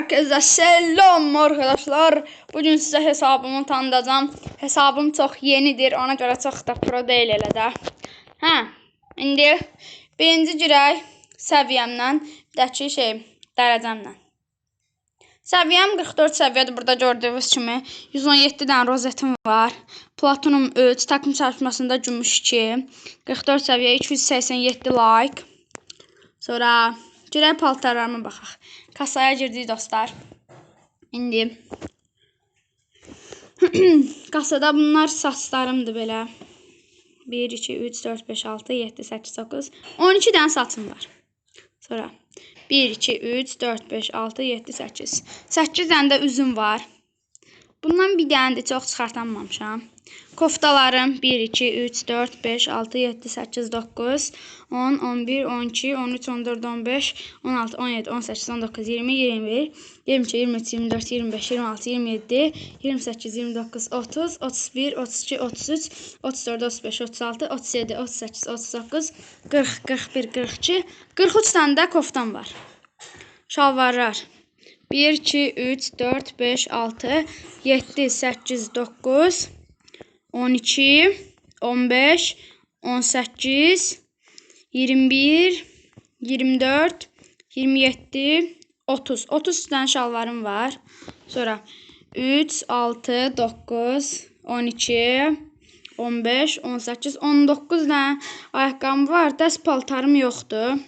Herkese selam arkadaşlar. Bugün sizə hesabımı tanıdacağım. Hesabım çox yenidir, ona görə çox da pro deyil elə də. Hə, indi birinci girək səviyyəmlə, bir də ki şey, dərəcəmlə. Səviyyəm 44 səviyyədir. Burada gördüyünüz kimi 117 dənə rozetim var. Platinum 3, takım çarpışmasında gümüş 2, 44 səviyyə 287 like. Sonra girək paltarlarıma baxaq. Kasaya girdik dostlar. İndi kasada bunlar saçlarımdır belə. 1 2 3 4 5 6 7 8 9 12 dənə saçım var. Sonra 1 2 3 4 5 6 7 8 8 dənə də üzüm var. Bundan bir dənə də çox çıxartamamışam. Koftalarım 1 2 3 4 5 6 7 8 9 10 11 12 13 14 15 16 17 18 19 20 21 22 23 24 25 26 27 28 29 30 31 32 33 34 35 36 37 38 39 40 41 42 43 dənə də koftam var. Şalvarlar 1 2 3 4 5 6 7 8 9 12 15 18 21 24 27 30 30 dənə şalvarım var. Sonra 3 6 9 12 15 18 19 dənə ayaqqabım var. Dəst paltarım yoxdur.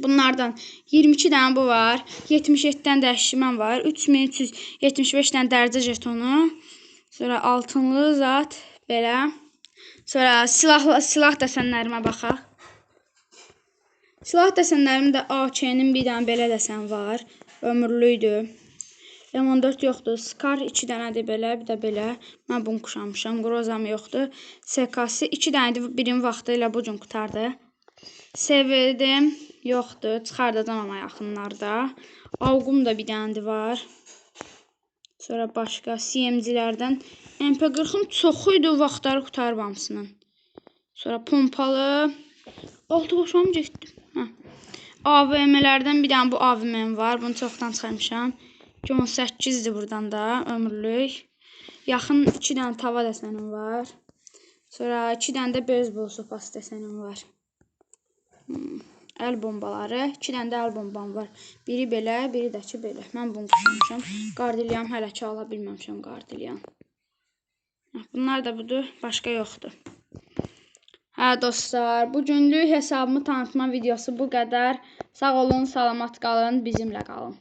Bunlardan 22 dənə bu var. 77 dənə dəyişməm var. 3375 dənə dərəcə jetonu. Sonra altınlı zat belə. Sonra silah silah dəsənlərimə baxaq. Silah dəsənlərimdə AK-nin bir dənə belə dəsən var. Ömürlüydür. M14 yoxdur. Scar 2 dənədir belə, bir də belə. Mən bunu quşamışam. Grozam yoxdur. SK-si 2 dənədir. Birin vaxtı ilə bu gün qutardı. Sevdim. Yoxdur. Çıxardacam amma yaxınlarda. Avqum da bir dənədir var. Sonra başqa CMC-lərdən MP40-ım çox idi, vaxtları qutarıb hamısının. Sonra pompalı. Altı boşam getdi. Hə. AVM-lərdən bir dənə bu AVM var. Bunu çoxdan çıxarmışam. 18-dir burdan da ömürlük. Yaxın 2 dənə tava dəsənim var. Sonra 2 dənə də beyzbol sopası dəsənim var. Hmm. Əl bombaları. 2 dənə də əl bombam var. Biri belə, biri də ki belə. Mən bunu quşmuşam. Qardilyan hələ ki ala bilməmişəm qardilyan. Bunlar da budur. Başqa yoxdur. Hə dostlar, bu günlük hesabımı tanıtma videosu bu qədər. Sağ olun, salamat qalın, bizimlə qalın.